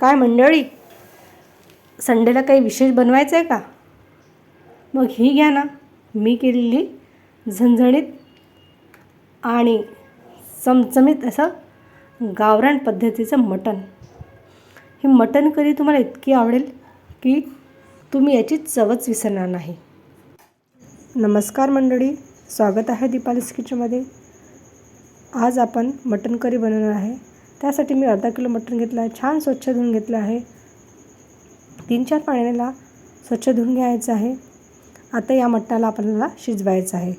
काय मंडळी? संडेला काही विशेष बनवायचं आहे का? मग ही घ्या ना. मी केलेली झणझणीत आणि चमचमीत असं गावरान पद्धतीचं मटण. ही मटण करी तुम्हाला इतकी आवडेल की तुम्ही याची चवच विसरणार नाही. नमस्कार मंडळी. स्वागत आहे दीपालीस किचनमध्ये आज आपण मटण करी बनवणार आहे. त्यासाठी मी अर्धा किलो मटण घेतलं आहे. छान स्वच्छ धुवून घेतलं आहे. तीन चार पाण्याला स्वच्छ धुवून घ्यायचं आहे. आता या मटणाला आपल्याला शिजवायचं आहे.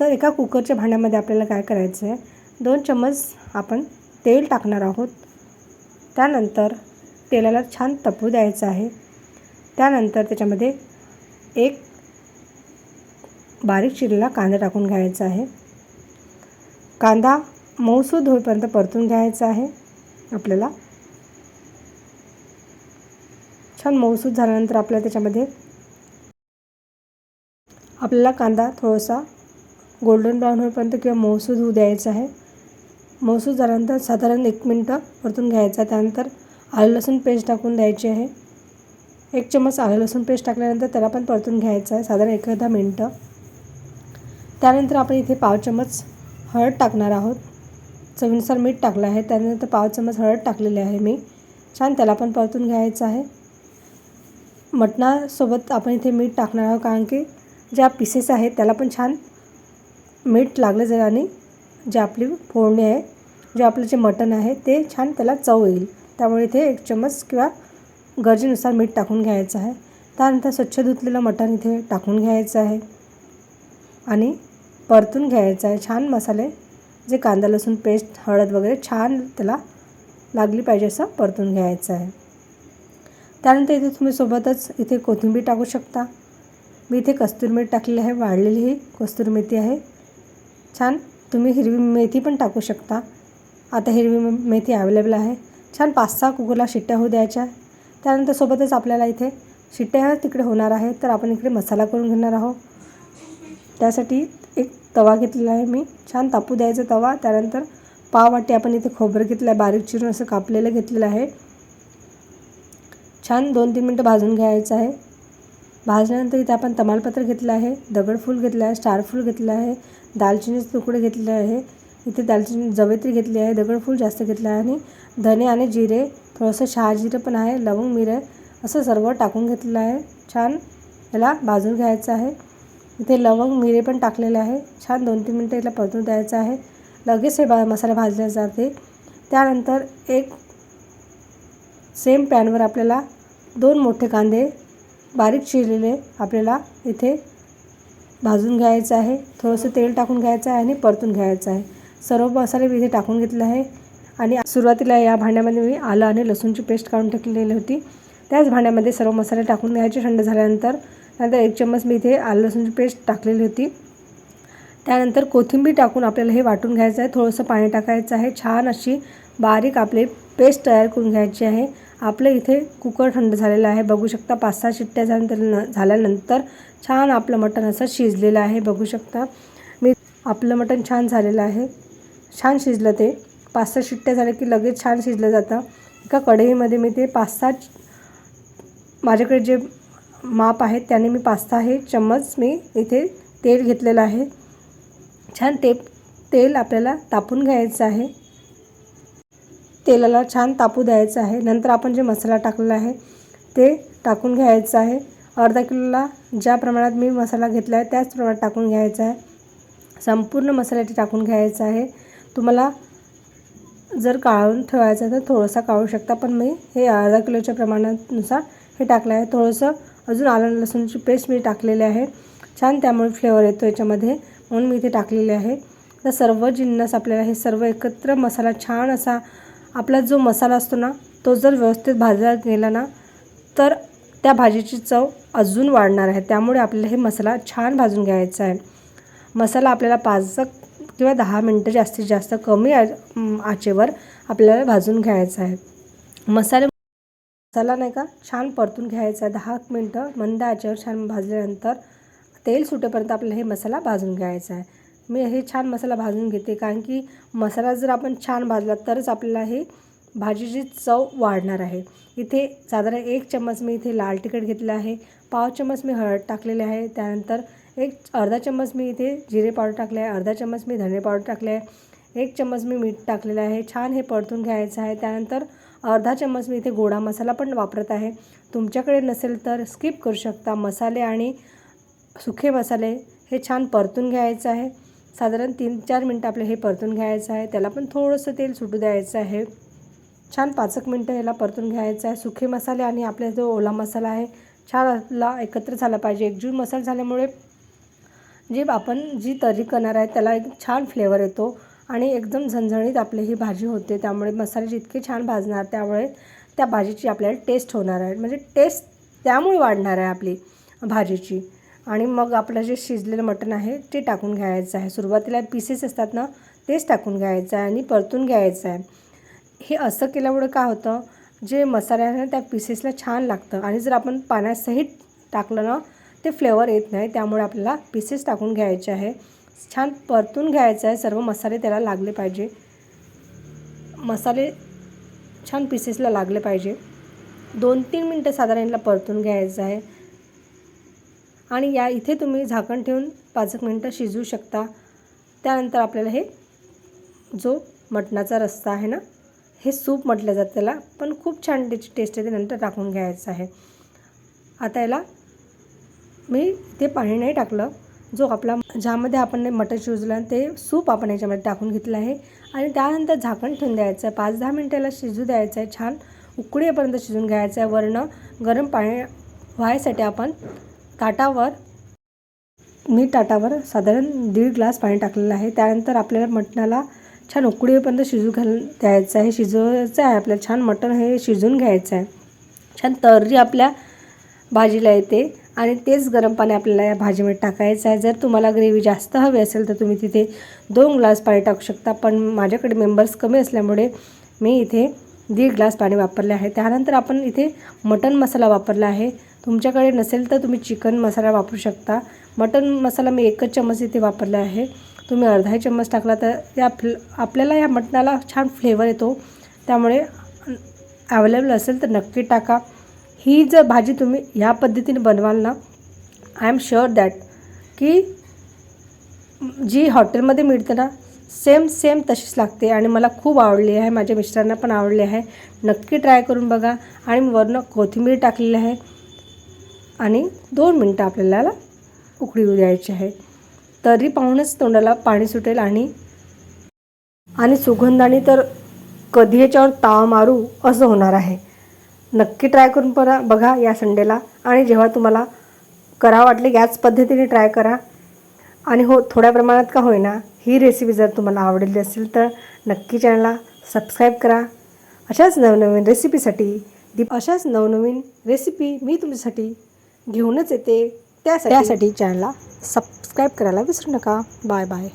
तर एका कुकरच्या भांड्यामध्ये आपल्याला काय करायचं आहे दोन चम्मच आपण तेल टाकणार आहोत. त्यानंतर तेलाला छान तपू द्यायचं आहे. त्यानंतर त्याच्यामध्ये एक बारीक चिरलेला कांदा टाकून घ्यायचा आहे. कांदा मऊसूद होईपर्यंत परतून घ्यायचं आहे. आपल्याला छान मऊसूद झाल्यानंतर आपल्याला त्याच्यामध्ये आपल्याला कांदा थोडासा गोल्डन ब्राऊन होईपर्यंत किंवा मऊसूद होऊ द्यायचा आहे. मऊसूद झाल्यानंतर साधारण एक मिनटं परतून घ्यायचा त्यानंतर आलं लसूण पेस्ट टाकून द्यायची आहे. एक चम्मच आलं लसूण पेस्ट टाकल्यानंतर त्याला पण परतून घ्यायचं आहे. साधारण एक अर्धा मिनटं. त्यानंतर आपण इथे पाव चम्मच हळद टाकणार आहोत. चवीनुसार मीठ टाकलं आहे. त्यानंतर पाव चम्मच हळद टाकलेली आहे मी. छान त्याला पण परतून घ्यायचं आहे. मटणासोबत आपण इथे मीठ टाकणार आहोत कारण की ज्या पीसेस आहेत त्याला पण छान मीठ लागलं जाईल आणि जे आपली फोडणी आहे जे आपलं जे मटण आहे ते छान त्याला चव येईल. त्यामुळे इथे एक चम्मच किंवा गरजेनुसार मीठ टाकून घ्यायचं आहे. त्यानंतर स्वच्छ धुतलेलं मटण इथे टाकून घ्यायचं आहे. आणि परतून घ्यायचं आहे. छान मसाले जे कांदा लसूण पेस्ट हळद वगैरे छान त्याला लागली पाहिजे असं परतून घ्यायचं आहे. त्यानंतर इथे तुम्ही सोबतच इथे कोथिंबीर टाकू शकता. मी इथे कस्तुरी मीठ टाकलेली आहे वाळलेली ही कस्तुरी मेथी आहे. छान तुम्ही हिरवी मेथी पण टाकू शकता. आता हिरवी मेथी अवेलेबल आहे. छान पाच सहा कुकरला शिट्ट्या होऊ द्यायच्या. त्यानंतर सोबतच आपल्याला इथे शिट्ट्या तिकडे होणार आहे तर आपण इकडे मसाला करून घेणार आहोत. त्यासाठी एक तवा घेतलेला आहे मी. छान तापू द्यायचा तवा. त्यानंतर पाव वाटी आपण इथे खोबरं घेतलं आहे. बारीक चिरून असं कापलेलं घेतलेलं आहे. छान दोन तीन मिनटं भाजून घ्यायचं आहे. भाजल्यानंतर इथे आपण तमालपत्र घेतलं आहे. दगडफूल घेतलं आहे. स्टारफूल घेतलं आहे. दालचिनीचे तुकडे घेतले आहे. इथे दालचिनी जवेत्री घेतली आहे. दगडफूल जास्त घेतलं आहे. आणि धने आणि जिरे थोडंसं शहाजिरं पण आहे. लवंग मिरं असं सर्व टाकून घेतलेलं आहे. छान याला भाजून घ्यायचं आहे. इथे लवंग मिरे पण टाकलेले आहे. छान दोन तीन मिनटं याला परतून द्यायचं आहे. लगेच हे बा मसाला भाजला जाते. त्यानंतर एक सेम पॅनवर आपल्याला दोन मोठे कांदे बारीक चिरलेले आपल्याला इथे भाजून घ्यायचं आहे. थोडंसं तेल टाकून घ्यायचं आहे आणि परतून घ्यायचं आहे. सर्व मसाले मी इथे टाकून घेतले आहे. आणि सुरुवातीला या भांड्यामध्ये मी आलं आणि लसूणची पेस्ट काढून टाकलेली होती. त्याच भांड्यामध्ये सर्व मसाले टाकून घ्यायचे. थंड झाल्यानंतर नंतर एक चम्मच मी इथे आलं लसूणची पेस्ट टाकलेली होती. त्यानंतर कोथिंबीर टाकून आपल्याला हे वाटून घ्यायचं आहे. थोडंसं पाणी टाकायचं आहे. छान अशी बारीक आपले पेस्ट तयार करून घ्यायची आहे. आपलं इथे कुकर थंड झालेलं आहे. बघू शकता पाच सहा शिट्ट्या झाल्यानंतर न झाल्यानंतर छान आपलं मटण असं शिजलेलं आहे. बघू शकता. मी आपलं मटण छान झालेलं आहे. छान शिजलं ते. पाच सहा शिट्ट्या झाल्या की लगेच छान शिजलं जातं. एका कढईमध्ये मी ते पाच सहा माझ्याकडे जे माप आहेत त्याने मी पाच सहा हे चम्मच मी इथे तेल घेतलेलं आहे. छान ते तेल आपल्याला तापून घ्यायचं आहे. तेलाला छान तापू द्यायचं आहे. नंतर आपण जे मसाला टाकलेला आहे ते टाकून घ्यायचं आहे. अर्धा किलोला ज्या प्रमाणात मी मसाला घेतला आहे त्याच प्रमाणात टाकून घ्यायचा आहे. संपूर्ण मसाल्याचे टाकून घ्यायचं आहे. तुम्हाला जर काढून ठेवायचं तर थोडंसं काढू शकता पण मी हे अर्धा किलोच्या प्रमाणानुसार हे टाकलं आहे. थोडंसं अजून आलं लसूणची पेस्ट मी टाकलेली आहे. छान त्यामुळे फ्लेवर येतो याच्यामध्ये. म्हणून मी इथे टाकलेले आहे. तर सर्व जिन्नस आपल्याला हे सर्व एकत्र मसाला छान असा आपला जो मसाला असतो ना तो जर व्यवस्थित भाजला गेला ना तर त्या भाजीची चव अजून वाढणार आहे. त्यामुळे आपल्याला हे मसाला छान भाजून घ्यायचा आहे. मसाला आपल्याला पाच किंवा दहा मिनटं जास्तीत जास्त कमी आचेवर आपल्याला भाजून घ्यायचा आहे. मसाले त्याला नाही का? छान परतून घ्यायचा. आहे दहा मिनटं मंद आचेवर छान भाजल्यानंतर तेल सुटेपर्यंत आपल्याला हे मसाला भाजून घ्यायचा आहे. मी हे छान मसाला भाजून घेते. कारण की मसाला जर आपण छान भाजला तरच आपल्याला हे भाजीची चव वाढणार आहे. इथे साधारण एक चम्मच मी इथे लाल तिखट घेतलं आहे. पाव चम्मच मी हळद टाकलेले आहे. त्यानंतर एक अर्धा चम्मच मी इथे जिरे पावडर टाकले आहे. अर्धा चम्मच मी धने पावडर टाकले आहे. एक चम्मच मी मीठ टाकलेलं आहे. छान हे परतून घ्यायचं आहे. त्यानंतर अर्धा चम्मच मी इथे गोडा मसाला पण वापरत आहे. तुमच्याकडे नसेल तर स्किप करू शकता. मसाले आणि सुखे मसाले हे छान परतून घ्यायचं आहे. साधारण तीन चार मिनटं आपलं हे परतून घ्यायचं आहे. त्याला पण थोडंसं तेल सुटू द्यायचं आहे. छान पाच एक मिनटं याला परतून घ्यायचं आहे. सुखे मसाले आणि आपला जो ओला मसाला आहे छान आपला एकत्र झाला पाहिजे. एकजूट मसाला झाल्यामुळे जे आपण जी तर्री करणार आहे त्याला एक छान फ्लेवर येतो. आणि एकदम झणझणीत आपली ही भाजी होते. त्यामुळे मसाले जितके छान भाजणार त्यामुळे त्या भाजीची आपल्याला टेस्ट होणार आहे. म्हणजे टेस्ट त्यामुळे वाढणार आहे आपली भाजीची. आणि मग आपलं जे शिजलेलं मटण आहे ते टाकून घ्यायचं आहे. सुरुवातीला पीसेस असतात ना तेच टाकून घ्यायचं आहे आणि परतून घ्यायचं आहे. हे असं केल्यामुळे काय होतं जे मसाले आहे ना त्या पीसेसला छान लागतं. आणि जर आपण पाण्यासहित टाकलं ना ते फ्लेवर येत नाही. त्यामुळे आपल्याला पीसेस टाकून घ्यायचे आहे. छान परतून घ्यायचं आहे. सर्व मसाले त्याला लागले पाहिजे. मसाले छान पीसेसला लागले पाहिजे. दोन तीन मिनटं साधारण याला परतून घ्यायचं आहे. आणि या इथे तुम्ही झाकण ठेवून पाच एक मिनटं शिजवू शकता. त्यानंतर आपल्याला हे जो मटणाचा रस्सा आहे ना हे सूप म्हटलं जातं त्याला. पण खूप छान त्याची टेस्ट येते नंतर टाकून घ्यायचं आहे. आता याला मी ते पाणी नाही टाकलं. जो आपला ज्यामध्ये आपण मटर शिजलं ते सूप आपण याच्यामध्ये टाकून घेतलं आहे. आणि त्यानंतर झाकण ठेवून द्यायचं आहे. पाच दहा मिनटाला शिजू द्यायचं आहे छान. उकळीपर्यंत शिजून घ्यायचं आहे. वरणं गरम पाणी व्हायसाठी आपण ताटावर मी ताटावर साधारण दीड ग्लास पाणी टाकलेलं आहे. त्यानंतर आपल्याला मटणाला छान उकळीपर्यंत शिजू घाल द्यायचं आहे. शिजवायचं आहे. आपल्याला छान मटण हे शिजून घ्यायचं आहे. छान तर्री आपल्या भाजीला येते. आणि तेच गरम पाणी आपल्याला या भाजीमध्ये टाकायचं आहे. जर तुम्हाला ग्रेव्ही जास्त हवी असेल तर तुम्ही तिथे दोन ग्लास पाणी टाकू शकता. पण माझ्याकडे मेंबर्स कमी असल्यामुळे मी इथे दीड ग्लास पाणी वापरले आहे. त्यानंतर आपण इथे मटन मसाला वापरला आहे. तुमच्याकडे नसेल तर तुम्ही चिकन मसाला वापरू शकता. मटन मसाला मी एकच चम्मच इथे वापरला आहे. तुम्ही अर्धाही चम्मच टाकला तर या फ्ल आपल्याला या मटणाला छान फ्लेवर येतो. त्यामुळे अवेलेबल असेल तर नक्की टाका. ही जर भाजी तुम्ही ह्या पद्धतीने बनवाल ना आय एम शुअर दॅट की जी हॉटेलमध्ये मिळते ना सेम सेम तशीच लागते आणि मला खूप आवडली आहे माझ्या मिस्टरांना पण आवडली आहे. नक्की ट्राय करून बघा. आणि मी वरनं कोथिंबीर टाकलेली आहे. आणि दोन मिनटं आपल्याला उकळी द्यायची आहे. तरी पाहूनच तोंडाला पाणी सुटेल आणि आणि सुगंधाने तर कधी याच्यावर ताव मारू असं होणार आहे. नक्की ट्राय करून परा बघा या संडेला आणि जेव्हा तुम्हाला करा वाटले याच पद्धतीने ट्राय करा. आणि हो थोड्या प्रमाणात का होईना ही रेसिपी जर तुम्हाला आवडली असेल तर नक्की चॅनलला सबस्क्राईब करा. अशाच नवनवीन रेसिपीसाठी दीप अशाच नवनवीन रेसिपी मी तुमच्यासाठी घेऊनच येते. त्यासाठी त्यासाठी चॅनलला सबस्क्राईब करायला विसरू नका. Bye bye